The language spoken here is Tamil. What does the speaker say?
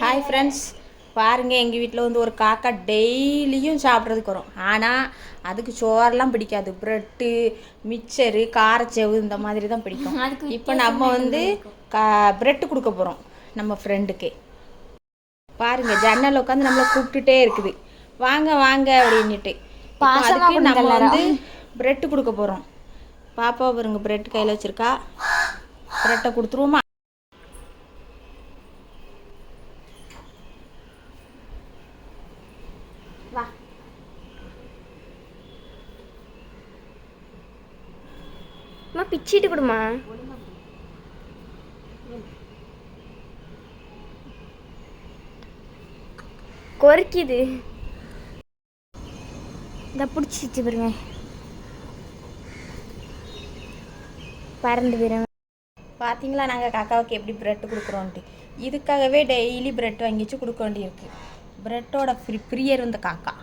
ஹாய் ஃப்ரெண்ட்ஸ் பாருங்கள் எங்கள் வீட்டில் வந்து ஒரு காக்கா டெய்லியும் சாப்பிட்றதுக்கு வரும். ஆனால் அதுக்கு சோறெல்லாம் பிடிக்காது. ப்ரெட்டு மிக்சரு காரச்சேவு இந்த மாதிரி தான் பிடிக்கும். இப்போ நம்ம வந்து கா ப்ரெட்டு கொடுக்க போகிறோம் நம்ம ஃப்ரெண்டுக்கு பாருங்க ஜன்னல் உட்காந்து நம்மளை கூப்பிட்டுட்டே இருக்குது. வாங்க வாங்க பாசமா அதுக்கு நம்ம வந்து ப்ரெட்டு கொடுக்க போகிறோம் பாப்பா பாருங்க ப்ரெட் கையில் வச்சுருக்கா. ப்ரெட்டை கொடுத்துருவோமா? அம்மா பிச்சிட்டு கொடுமா கொறிக்குது. இந்த பிடிச்சிச்சு பாருங்க. பறந்து போயிடும் பார்த்தீங்களா நாங்கள் காக்காவுக்கு எப்படி பிரெட் கொடுக்குறோன்ட்டு. இதுக்காகவே டெய்லி பிரெட் வாங்கிச்சு கொடுக்க வேண்டியிருக்கு. பிரெட்டோட ஃப்ரி ஃப்ரீயர் இந்த காக்கா.